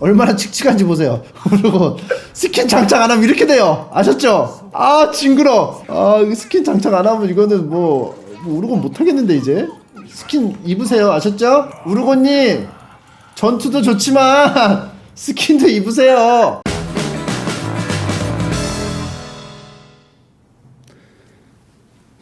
얼마나 칙칙한지 보세요. 그리고 스킨 장착 안 하면 이렇게 돼요. 아셨죠? 아 징그러. 아 스킨 장착 안 하면 이거는 뭐, 뭐 우르곤 못 하겠는데 이제 스킨 입으세요. 아셨죠? 우르곤님 전투도 좋지만 스킨도 입으세요.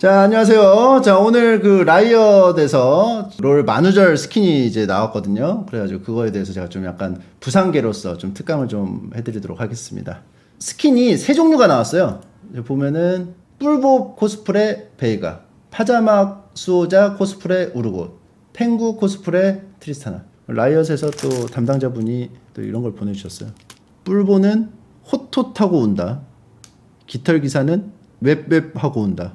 자 안녕하세요. 자 오늘 그 라이엇에서 롤 만우절 스킨이 이제 나왔거든요. 그래가지고 그거에 대해서 제가 좀 약간 부상계로서 좀 특강을 좀 해드리도록 하겠습니다. 스킨이 세 종류가 나왔어요. 보면은 뿔보 코스프레 베이가, 파자막 수호자 코스프레 우르고, 펭구 코스프레 트리스타나. 라이엇에서 또 담당자분이 또 이런 걸 보내주셨어요. 뿔보는 호토 타고 온다. 깃털 기사는 웹웹 하고 온다.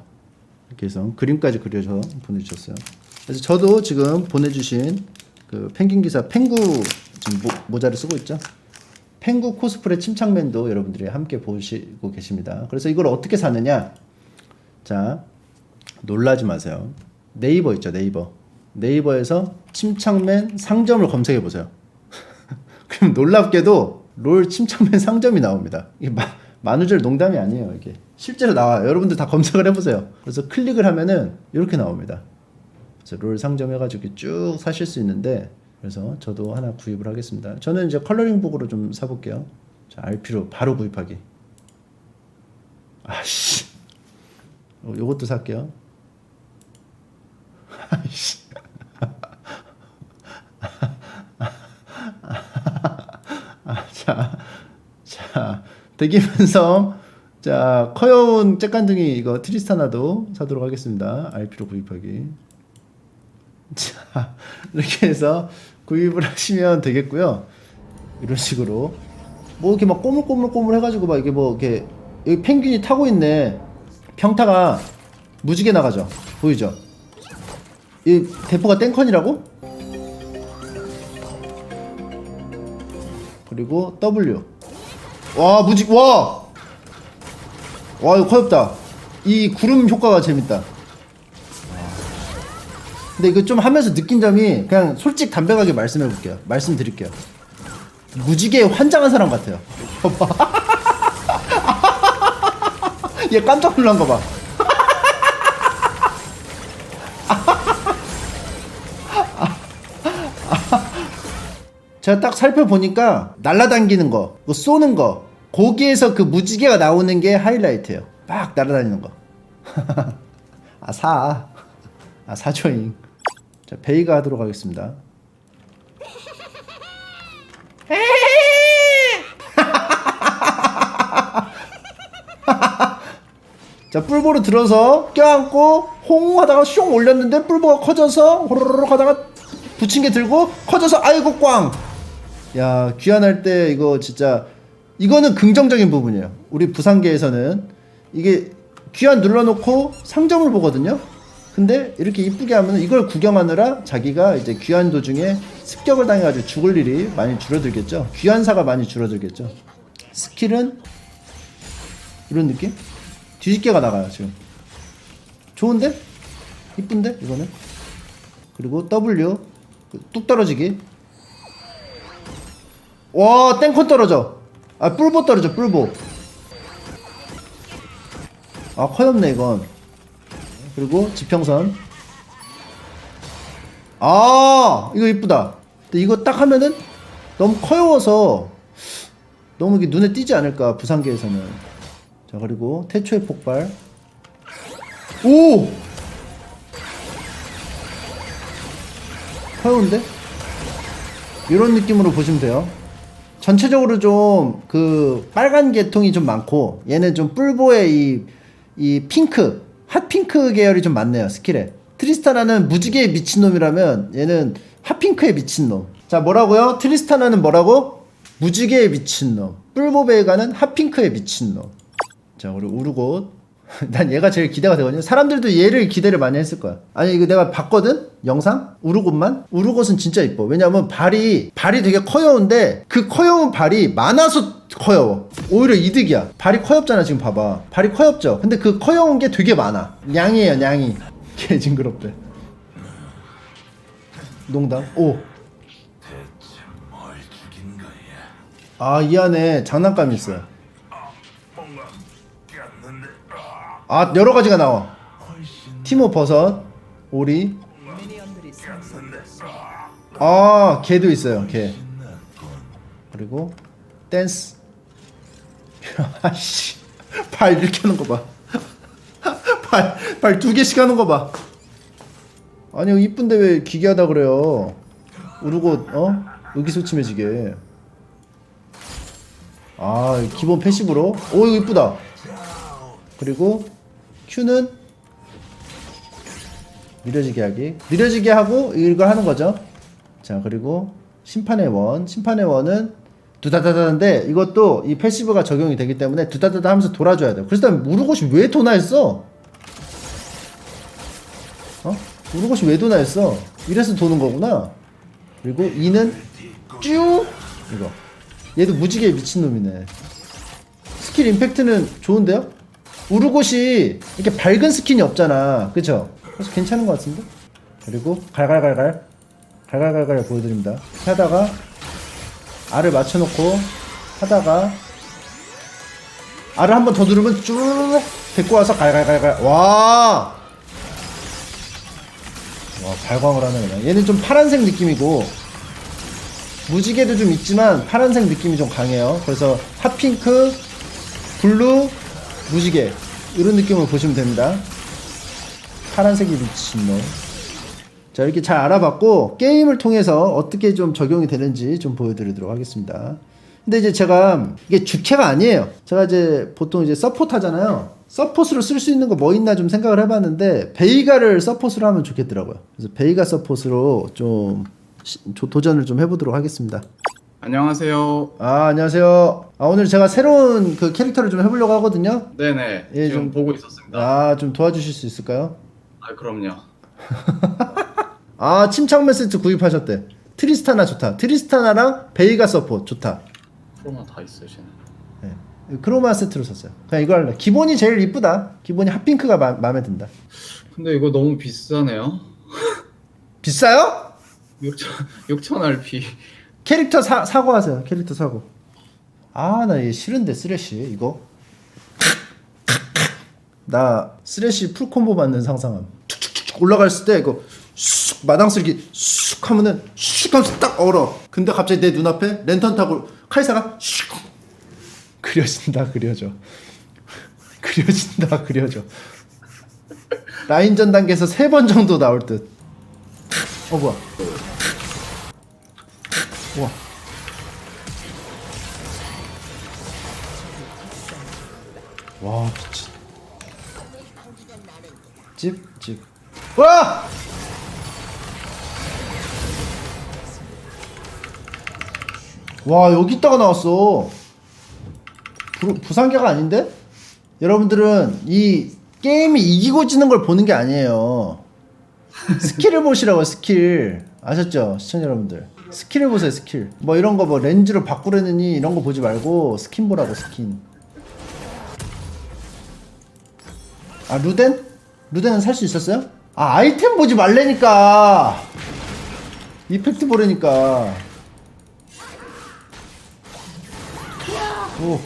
해서 그림까지 그려서 보내주셨어요. 그래서 저도 지금 보내주신 그 펭귄 기사 펭구 지금 모, 모자를 쓰고 있죠. 펭구 코스프레 침착맨도 여러분들이 함께 보시고 계십니다. 그래서 이걸 어떻게 사느냐? 자, 놀라지 마세요. 네이버 있죠, 네이버. 네이버에서 침착맨 상점을 검색해 보세요. 그럼 놀랍게도 롤 침착맨 상점이 나옵니다. 이게 마, 만우절 농담이 아니에요. 이게 실제로 나와요. 여러분들 다 검색을 해보세요. 그래서 클릭을 하면은 이렇게 나옵니다. 그래서 롤 상점 해가지고 이렇게 쭉 사실 수 있는데 그래서 저도 하나 구입을 하겠습니다. 저는 이제 컬러링북으로 좀 사볼게요. 자, RP로 바로 구입하기. 아씨, 어, 요것도 살게요. 아이씨. 아, 자, 자, 대기면서 자 커여운 쬐깐둥이 이거 트리스타나도 사도록 하겠습니다. RP로 구입하기. 자 이렇게 해서 구입을 하시면 되겠고요. 이런 식으로 뭐 이렇게 막 꼬물꼬물꼬물 해가지고 막 이게 뭐 이렇게 여기 펭귄이 타고 있네. 평타가 무지개 나가죠. 보이죠? 이 대포가 땡컨이라고? 그리고 W. 와 무지 와. 와 이거 커엽다. 이 구름 효과가 재밌다. 근데 이거 좀 하면서 느낀 점이 그냥 솔직 담백하게 말씀해 볼게요. 말씀드릴게요. 무지개 환장한 사람 같아요. 얘 깜짝 놀란 거 봐. 제가 딱 살펴보니까 날라다니는 거, 그 쏘는 거, 거기에서 그 무지개가 나오는 게 하이라이트예요. 막 날아다니는 거. 아, 사. 아, 사조잉. 자, 베이가 하도록 하겠습니다. 자, 뿔보로 들어서 껴안고 홍 하다가 숑 올렸는데 뿔보가 커져서 호로록 하다가 붙인 게 들고 커져서 아이고 꽝. 야, 귀환할 때 이거 진짜 이거는 긍정적인 부분이에요. 우리 부산계에서는 이게 귀환 눌러놓고 상점을 보거든요. 근데 이렇게 이쁘게 하면 이걸 구경하느라 자기가 이제 귀환 도중에 습격을 당해가지고 죽을 일이 많이 줄어들겠죠. 귀환사가 많이 줄어들겠죠. 스킬은 이런 느낌? 뒤집개가 나가요 지금. 좋은데? 이쁜데 이거는? 그리고 W 그뚝 떨어지기. 와 땡컨 떨어져. 아 뿔보 떨어져 뿔보. 아 커엽네 이건. 그리고 지평선. 아 이거 이쁘다. 근데 이거 딱 하면은 너무 커여워서 너무 이게 눈에 띄지 않을까 부산계에서는. 자 그리고 태초의 폭발. 오. 커여운데? 이런 느낌으로 보시면 돼요. 전체적으로 좀 그 빨간 계통이 좀 많고 얘는 좀 뿔보의 이, 이 핑크 핫핑크 계열이 좀 많네요 스킬에. 트리스타나는 무지개의 미친놈이라면 얘는 핫핑크의 미친놈. 자 뭐라고요? 트리스타나는 뭐라고? 무지개의 미친놈. 뿔보베가는 핫핑크의 미친놈. 자 그리고 우르곳 난 얘가 제일 기대가 되거든요. 사람들도 얘를 기대를 많이 했을 거야. 아니 이거 내가 봤거든 영상 우르곳만 우르곳은 진짜 이뻐. 왜냐면 발이 발이 되게 커여운데 그 커여운 발이 많아서 커여워. 오히려 이득이야. 발이 커엽잖아 지금 봐봐. 발이 커엽죠. 근데 그 커여운 게 되게 많아. 냥이에요 냥이. 개 징그럽대. 농담. 오. 아 이 안에 장난감이 있어요 아 여러 가지가 나와. 티모 버섯 오리. 아 개도 있어요 개. 그리고 댄스. 아씨. 발 이렇게 하는 거 봐 발 발 두 개씩 하는 거 봐. 아니 이쁜데 왜 기괴하다 그래요? 우르고 어? 의기소침해지게. 아 기본 패시브로? 오 이거 이쁘다. 그리고 Q는 느려지게 하기. 느려지게 하고 이걸 하는 거죠. 자 그리고 심판의 원. 심판의 원은 두다다다인데 이것도 이 패시브가 적용이 되기 때문에 두다다다 하면서 돌아줘야 돼요. 그래서 난 우르고시 왜 도나했어? 어? 우르고시 왜 도나했어? 이래서 도는 거구나. 그리고 이는 쭉 이거. 얘도 무지개 미친놈이네. 스킬 임팩트는 좋은데요? 우르고시 이렇게 밝은 스킨이 없잖아 그쵸? 그래서 괜찮은 것 같은데? 그리고 갈갈갈갈 갈갈갈갈 보여드립니다 하다가 알을 맞춰놓고 하다가 알을 한 번 더 누르면 쭉 데리고 와서 갈갈갈갈 와! 와 발광을 하네 그냥 얘는 좀 파란색 느낌이고 무지개도 좀 있지만 파란색 느낌이 좀 강해요 그래서 핫핑크 블루 무지개 이런 느낌으로 보시면 됩니다. 파란색이 미친 놈. 자 이렇게 잘 알아봤고 게임을 통해서 어떻게 좀 적용이 되는지 좀 보여드리도록 하겠습니다. 근데 이제 제가 이게 주캐가 아니에요. 제가 이제 보통 이제 서포트 하잖아요. 서폿으로 쓸 수 있는 거 뭐 있나 좀 생각을 해봤는데 베이가를 서폿으로 하면 좋겠더라고요. 그래서 베이가 서폿으로 좀 도전을 좀 해보도록 하겠습니다 안녕하세요. 아 안녕하세요 아 오늘 제가 새로운 그 캐릭터를 좀 해보려고 하거든요 네네. 예, 지금 좀- 보고 있었습니다. 아좀 도와주실 수 있을까요? 아, 그럼요. 아 침착맨 세트 구입하셨대 트리스타나 좋다 트리스타나랑 베이가 서폿 좋다 프로만 다 있어요, 쟤는. 네. 크로마 세트로 샀어요 그냥 이거 할래 기본이 제일 이쁘다 기본이 핫핑크가 마, 마음에 든다 근데 이거 너무 비싸네요. 비싸요? 6천 6천 RP. 캐릭터 사, 사고 하세요. 캐릭터 사고 아나얘 싫은데 쓰레쉬 이거. 나 쓰레쉬 풀콤보 받는 상상함. 툭툭툭 올라갔을 때 이거 쑥 마당 쓸기 쑥 하면은 쑥 하면서 딱 얼어. 근데 갑자기 내 눈앞에 랜턴 타고 칼사가 슉! 그려진다 그려져. 그려진다 그려져. 라인전 단계에서 세 번 정도 나올 듯. 어 뭐야 우와. 와 미친. 찝찝 와! 와 여기 있다가 나왔어. 부, 부상계가 아닌데? 여러분들은 이 게임이 이기고 지는 걸 보는 게 아니에요. 스킬을 보시라고 스킬. 아셨죠? 시청자 여러분들 스킬을 보세요 스킬 뭐 이런 거 뭐 렌즈로 바꾸려느니 이런 거 보지 말고 스킨 보라고 스킨 아 루덴? 루덴은 살 수 있었어요? 아 아이템 보지 말래니까 이펙트 보라니까 오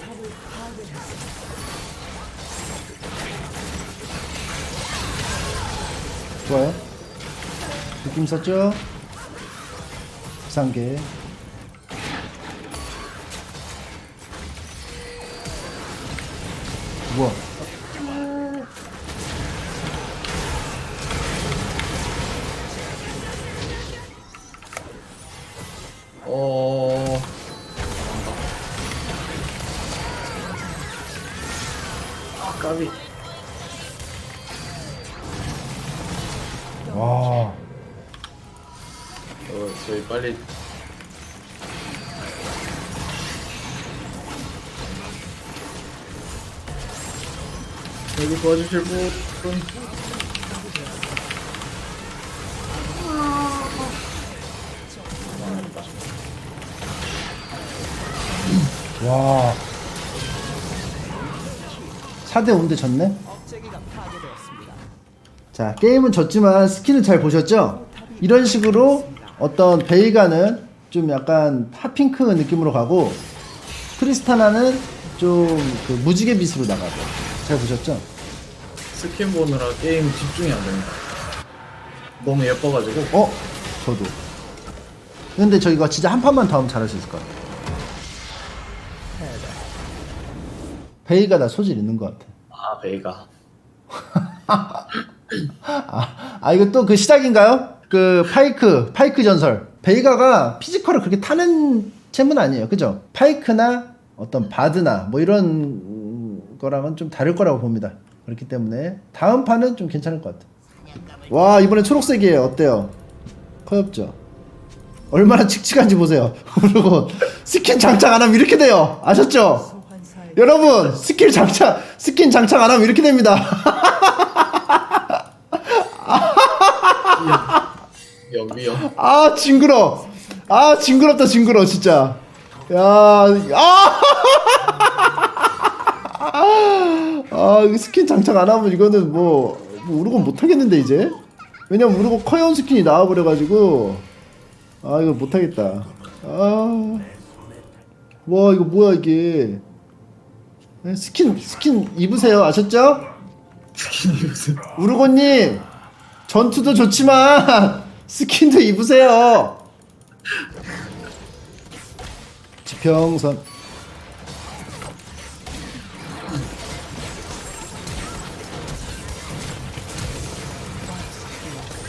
좋아요 느낌 썼죠? 상계 우와 어. 아, 까비. 어, 저희 빨리 여기 도와주실 분. 와. 4대 5인데 졌네? 자, 게임은 졌지만 스킬은 잘 보셨죠? 이런 식으로 어떤 베이가는 좀 약간 핫핑크 느낌으로 가고 크리스타나는 좀 그 무지개 빛으로 나가고 잘 보셨죠? 스킨 보느라 게임 집중이 안 됩니다. 너무 예뻐가지고. 어? 저도 근데 저 이거 진짜 한 판만 더 하면 잘할 수 있을 것 같아 베이가 나 소질 있는 것 같아 아, 베이가. 아, 아 이거 또 그 시작인가요? 그 파이크 파이크 전설 베이가가 피지컬을 그렇게 타는 챔은 아니에요 그죠? 파이크나 어떤 바드나 뭐 이런 음, 거랑은 좀 다를 거라고 봅니다 그렇기 때문에 다음 판은 좀 괜찮을 것 같아 와 이번에 초록색이에요 어때요? 커엽죠? 얼마나 칙칙한지 보세요 그리고 스킨 장착 안 하면 이렇게 돼요 아셨죠? 여러분 스킬 장착 스킨 장착 안 하면 이렇게 됩니다 여기요. 아 징그러. 아 징그럽다 징그러 진짜. 야 아! 아, 이거 스킨 장착 안 하면 이거는 뭐, 뭐 우르곤 못 하겠는데 이제? 왜냐면 우르곤 커연 스킨이 나와버려 가지고. 아 이거 못 하겠다. 아 와 이거 뭐야 이게? 에, 스킨 스킨 입으세요. 아셨죠? 스킨 입으세요. 우르곤님 전투도 좋지만 스킨도 입으세요. 지평선.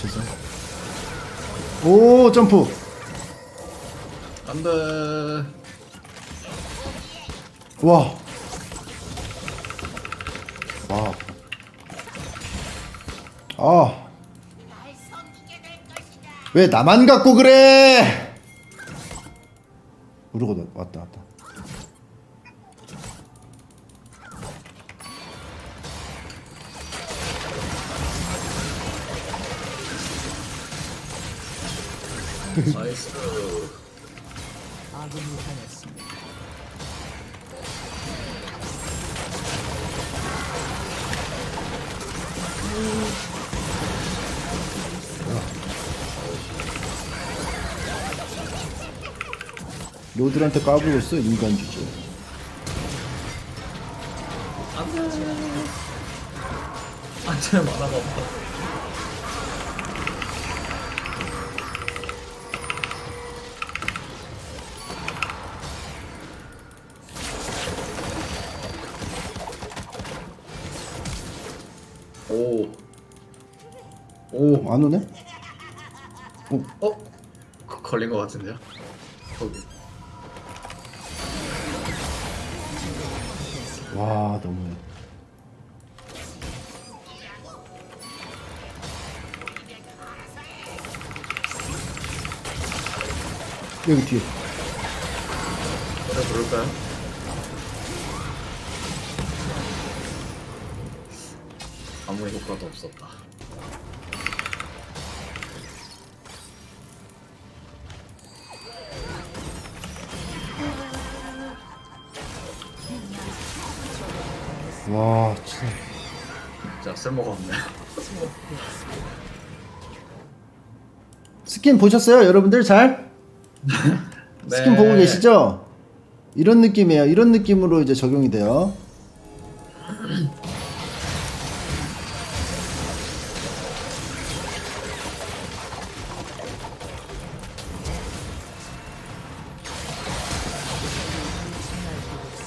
죄송. 오 점프. 안 돼. 와. 와. 아. 왜 나만 갖고 그래? 모르고 왔다 왔다. 나이스. 로드한테 까불었어 인간 주제. 안 돼. 안 돼, 만화가 없다. 오. 오. 안 오네? 어? 그 걸린 것 같은데요? 거기. 와 너무해. 여기 뒤에. 노래 부를까요? 아무 효과도 없었다. 와 진짜. 진짜 쓸모가 없네. 스킨 보셨어요, 여러분들 잘? 네. 스킨 보고 계시죠? 이런 느낌이에요. 이런 느낌으로 이제 적용이 돼요.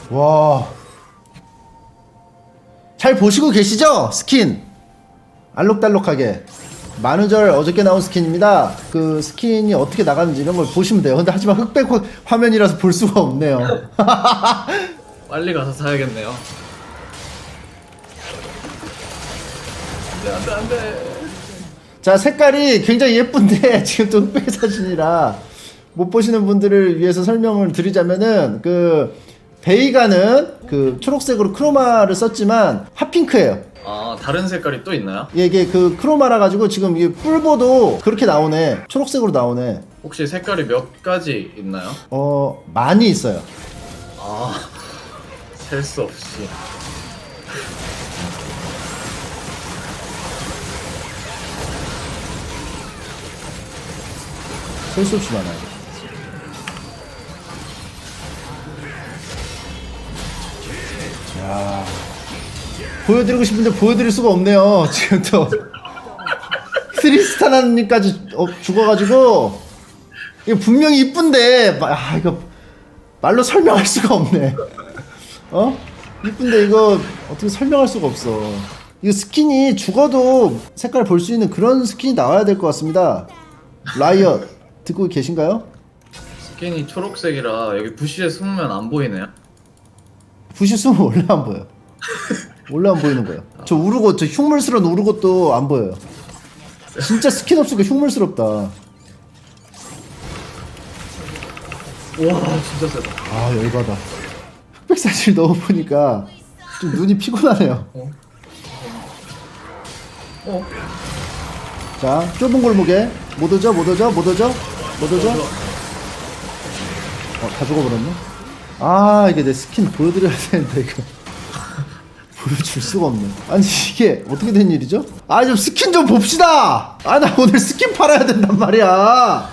와. 잘 보시고 계시죠? 스킨. 알록달록하게. 만우절 어저께 나온 스킨입니다. 그 스킨이 어떻게 나가는지 이런 걸 보시면 돼요. 근데 하지만 흑백 화- 화면이라서 볼 수가 없네요. 빨리 가서 사야겠네요. 안돼 안돼 안돼. 자, 색깔이 굉장히 예쁜데 지금 또 흑백 사진이라 못 보시는 분들을 위해서 설명을 드리자면은 그 베이가는 그 초록색으로 크로마를 썼지만 핫핑크예요. 아 다른 색깔이 또 있나요? 예, 이게 그 크로마라 가지고 지금 이게 뿔보도 그렇게 나오네. 초록색으로 나오네. 혹시 색깔이 몇 가지 있나요? 어, 많이 있어요. 아셀 수 없이. 셀 수 없이 많아요. 아 보여드리고 싶은데 보여드릴 수가 없네요. 지금 또 트리스타나님까지 어, 죽어가지고 이거 분명히 이쁜데 마- 아 이거 말로 설명할 수가 없네. 어? 이쁜데 이거 어떻게 설명할 수가 없어. 이거 스킨이 죽어도 색깔 볼 수 있는 그런 스킨이 나와야 될 것 같습니다. 라이엇 듣고 계신가요? 스킨이 초록색이라 여기 부시에 숨으면 안 보이네요. 부시 숨은 원래 안 보여. 원래 안 보이는 거예요. 저 우르고 저 흉물스러운 우르고도 안 보여요. 진짜 스킨 없으니까 흉물스럽다. 와 진짜 세다. 아 열받아. 흑백 사실 너무 보니까 좀 눈이 피곤하네요. 어? 어? 자 좁은 골목에 못 오죠 못 오죠 못 오죠 못 오죠. 어다 죽어버렸네. 아 이게 내 스킨 보여드려야 되는데 이거. 보여줄 수가 없네. 아니 이게 어떻게 된 일이죠? 아 좀 스킨 좀 봅시다. 아 나 오늘 스킨 팔아야 된단 말이야.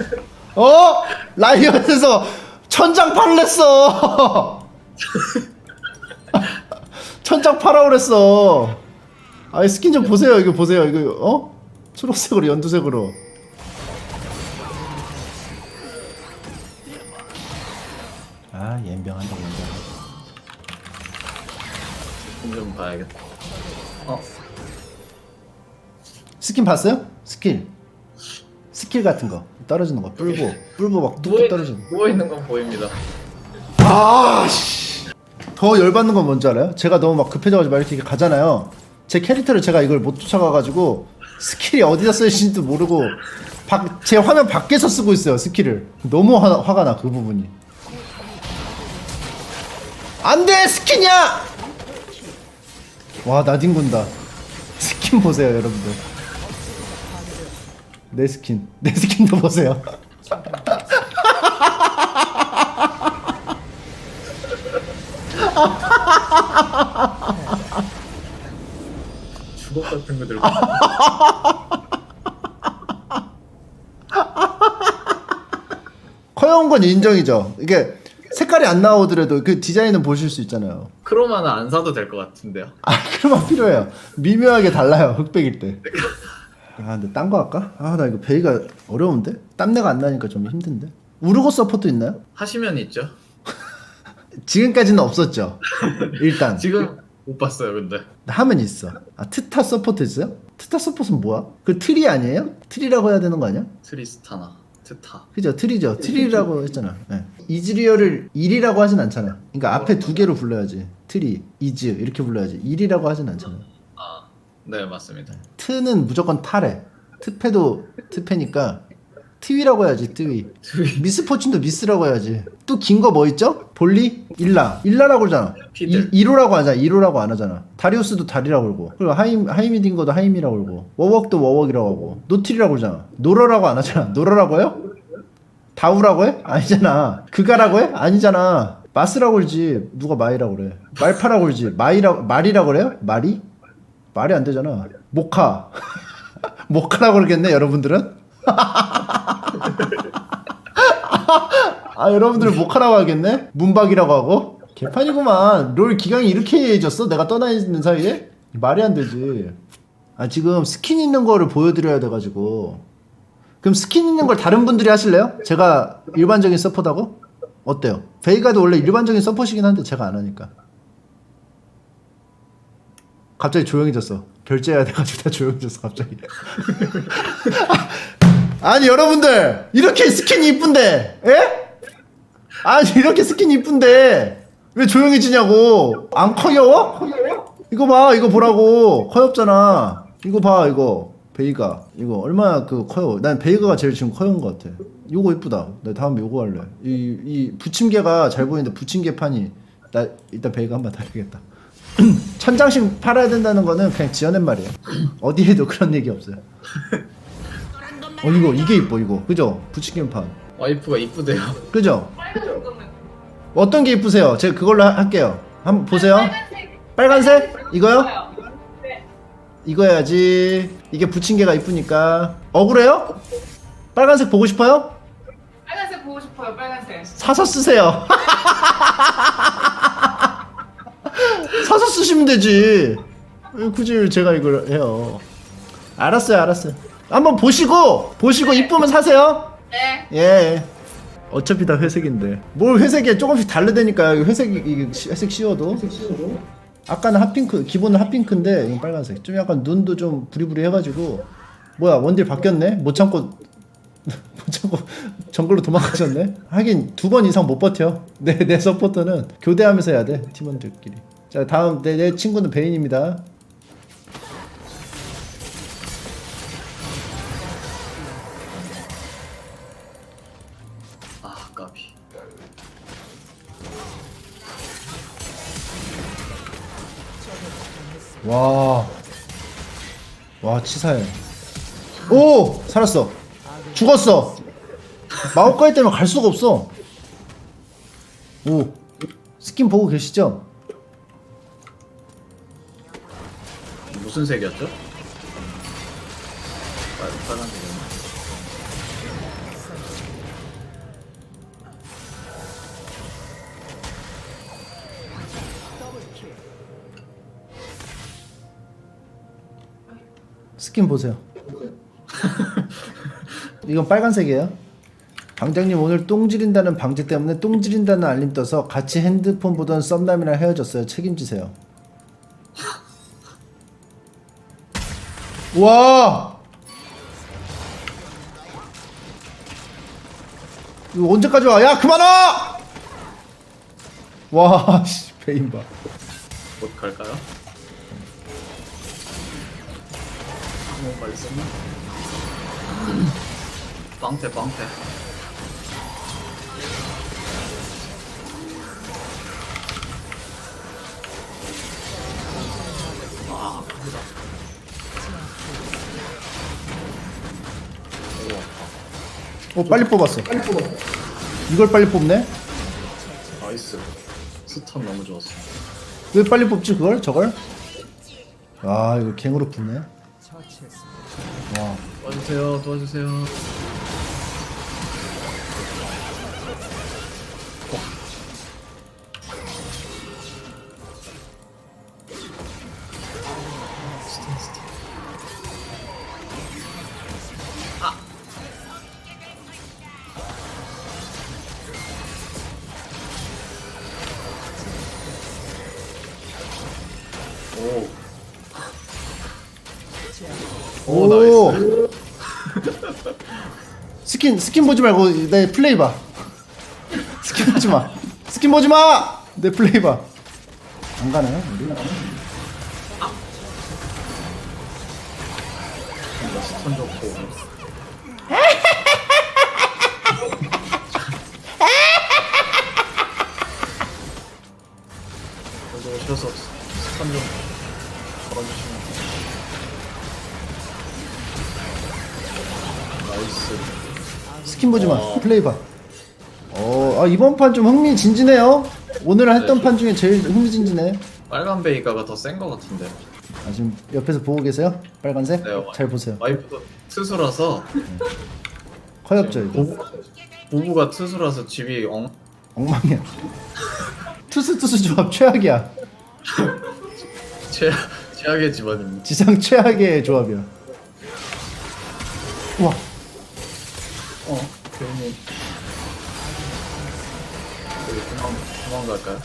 어? 라이엇에서 천장 팔랬어. 천장 팔아 그랬어. 아 스킨 좀 보세요. 이거 보세요. 이거 어? 초록색으로 연두색으로. 아 연병한다 연병. 좀 봐야겠다. 어? 스킨 봤어요? 스킬. 스킬 같은 거 떨어지는 거 뿔보 뿔보 막 뚝뚝 떨어지는 거. 누워 있는 건 보입니다. 아 씨. 더 열받는 건 뭔지 알아요? 제가 너무 막 급해져가지고 막 이렇게 가잖아요. 제 캐릭터를 제가 이걸 못 쫓아가가지고 스킬이 어디다 쓰여지는지도 모르고 밖, 제 화면 밖에서 쓰고 있어요 스킬을. 너무 화, 화가 나 그 부분이. 안돼 스킨이야! 와 나뒹군다. 스킨 보세요 여러분들. 내 스킨 내 스킨도 보세요. 주걱 같은 거 들고. 커요운 건 인정이죠. 이게 색깔이 안 나오더라도 그 디자인은 보실 수 있잖아요. 크로마는 안 사도 될 것 같은데요. 아, 그만 필요해요. 미묘하게 달라요. 흑백일 때. 아, 근데 딴 거 할까? 아, 나 이거 베이가 어려운데? 땀내가 안 나니까 좀 힘든데? 우르고 서포트 있나요? 하시면 있죠. 지금까지는 없었죠. 일단. 지금 못 봤어요, 근데. 하면 있어. 아, 트타 서포트 있어요? 트타 서포트는 뭐야? 그 트리 아니에요? 트리라고 해야 되는 거 아니야? 트리스타나, 트타. 그죠? 트리죠. 트리라고 했잖아. 네. 이즈리얼을 1이라고 하진 않잖아. 그러니까 앞에 두 개로 불러야지. 트리, 이즈 이렇게 불러야지. 1이라고 하진 않잖아. 아, 네 맞습니다. 트는 무조건 타래. 트패도 트패니까 트위라고 해야지. 트위. 미스 포춘도 미스라고 해야지. 또 긴 거 뭐 있죠? 볼리, 일라, 일라라고 그러잖아. 피들. 이, 1호라고 하잖아. 1호라고 안 하잖아. 다리우스도 다리라고 그러고. 그리고 하임 하임이 딘 거도 하임이라고 그러고. 워웍도 워웍이라고 하고. 노틸이라고 그러잖아. 노러라고 안 하잖아. 노러라고 해요? 다우라고 해? 아니잖아. 그가라고 해? 아니잖아. 마스라고 그러지. 누가 마이라고 그래. 말파라고 그러지. 마이라 말이라고 그래요? 말이? 말이 안 되잖아. 모카. 모카라고 그러겠네, 여러분들은? 아, 여러분들은 모카라고 하겠네? 문박이라고 하고? 개판이구만. 롤 기강이 이렇게 해졌어? 내가 떠나 있는 사이에? 말이 안 되지. 아, 지금 스킨 있는 거를 보여드려야 돼가지고. 그럼 스킨 있는 걸 다른 분들이 하실래요? 제가 일반적인 서포트하고? 어때요? 베이가도 원래 일반적인 서포시긴 한데 제가 안 하니까. 갑자기 조용해졌어. 결제해야 돼가지고 다 조용해졌어 갑자기. 아니 여러분들 이렇게 스킨이 이쁜데, 예? 아니 이렇게 스킨이 이쁜데 왜 조용해지냐고? 안 커여워? 이거 봐, 이거 보라고 커엽잖아. 이거 봐, 이거 베이가 이거 얼마나 그 커요? 난 베이가가 제일 지금 커요인 것 같아. 요거 이쁘다. 나 다음에 요거 할래. 이, 이 부침개가 잘 보이는데 부침개 판이 나 일단 베이가 한번 달리겠다. 천장씩 팔아야 된다는 거는 그냥 지어낸 말이에요. 어디에도 그런 얘기 없어요. 어 이거 이게 이뻐 이거 그죠? 부침개판 와이프가 이쁘대요. 그죠? 어떤 게 이쁘세요? 제가 그걸로 하- 할게요. 한번 보세요. 빨간색 이거요? 이거 해야지. 이게 부침개가 이쁘니까 억울해요? 빨간색 보고 싶어요? 빨간색 보고 싶어요. 빨간색. 사서 쓰세요. 사서 보시면 되지. 왜 굳이 제가 이걸 해요. 알았어요, 알았어요. 한번 보시고 보시고 이쁘면 사세요. 네. 예. 어차피 다 회색인데. 뭘 회색에 조금씩 다르다니까요. 회색 이게 시- 회색 씌워도. 아까는 핫핑크, 기본은 핫핑크인데 이건 빨간색. 좀 약간 눈도 좀 부리부리 해가지고. 뭐야 원딜 바뀌었네? 못 참고 못 참고 정글로 도망가셨네. 하긴 두 번 이상 못 버텨. 내 내 서포터는 교대하면서 해야 돼 팀원들끼리. 자 다음 내, 내 친구는 베인입니다. 와. 와, 치사해. 오! 살았어. 죽었어. 마법가이 때문에 갈 수가 없어. 오. 스킨 보고 계시죠? 무슨 색이었죠? 빨, 빨간색 스킨 보세요. 이건 빨간색이에요. 방장님 오늘 똥 지린다는 방제 때문에 똥 지린다는 알림 떠서 같이 핸드폰 보던 썸남이랑 헤어졌어요. 책임지세요. 와! 이거 언제까지 와? 야 그만 와! 와, 씨, 베인 봐. 곧 갈까요? 빨리 썼나? 빵태 빵태 아 어, 빨리 뽑았어. 이걸 빨리 뽑네? 나이스 스턴 너무 좋았어 왜 빨리 뽑지 그걸? 저걸? 아 이거 갱으로 붙네 와. 도와주세요 도와주세요 오. 오, 나이스. 스킨 스킨 보지 말고 내 플레이 봐 스킨 보지 마 스킨 보지 마 내 플레이 봐 안 가나요? 우리? 스턴 좋고. 스킨 보지 마. 플레이 봐. 어, 아, 이번 판 좀 흥미진진해요. 오늘 했던 네. 판 중에 제일 흥미진진해. 빨간 베이가가 더센것 같은데. 아, 지금 옆에서 보고 계세요? 빨간색? 네, 와- 잘 보세요. 와이프도 투수라서. 커엽죠 이거 부부, 부부가 투수라서 집이 엉 엉망이야. 투스 투스 조합 최악이야. 최 최악의 집안입니다. 지상 최악의 조합이야. 우와. 어, 괜히 여기 도망 도망갈까요?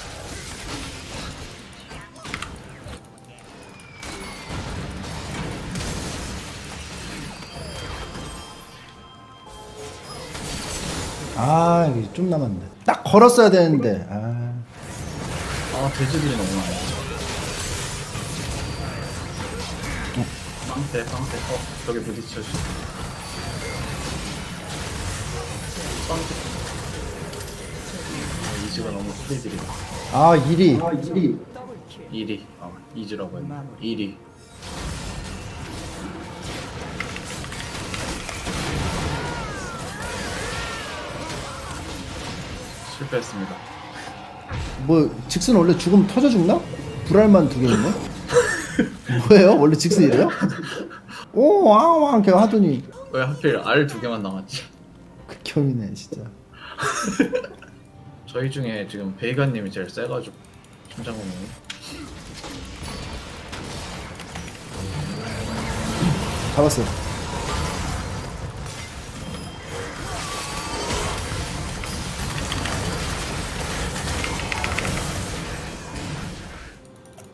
아 이게 좀 남았는데 딱 걸었어야 되는데 아 아 돼지들이 너무 많아. 빵태 빵태 어 저기 부딪혀 주. 아, 이즈가 너무 프리들이다. 아, 일이 1위. 아 이즈라고 했네. 1위. 실패했습니다. 뭐 직선 원래 죽으면 터져 죽나? 불알만 두 개 있네? 뭐예요? 원래 직선 이래요? 오 와와 이렇게 하더니 왜 하필 알두 개만 남았지? 극혐이네 진짜. 저희 중에 지금 베이가님이 제일 세가지고 심장공이 잡았어.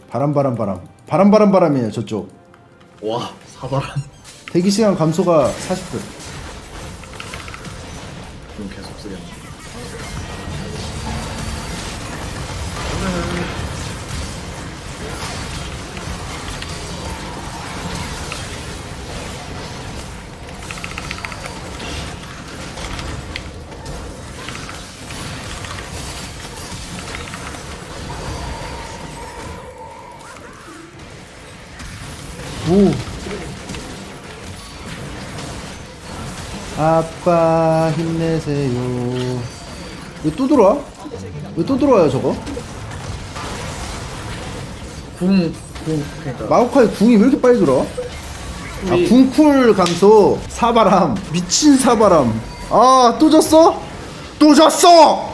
바람 바람 바람 바람 바람 바람이에요 저쪽 와 사바람 대기 시간 감소가 40분. 아빠 힘내세요 왜 또 들어와? 왜 또 들어와요 저거? 궁, 궁, 그니까 마오카이 궁이 왜 이렇게 빨리 들어와? 아, 우리- 궁쿨 감소 사바람 미친 사바람 아 또 졌어? 또 졌어!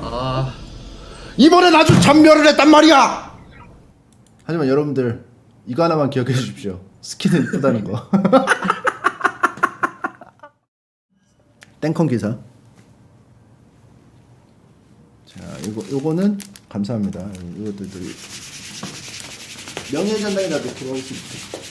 아 이번엔 아주 전멸을 했단 말이야 하지만 여러분들 이거 하나만 기억해 주십시오 스킨은 이쁘다는 거. 땡컨 기사. 자 이거 요거는 감사합니다. 이것도 명예 전당에다 놓기로 하겠습니다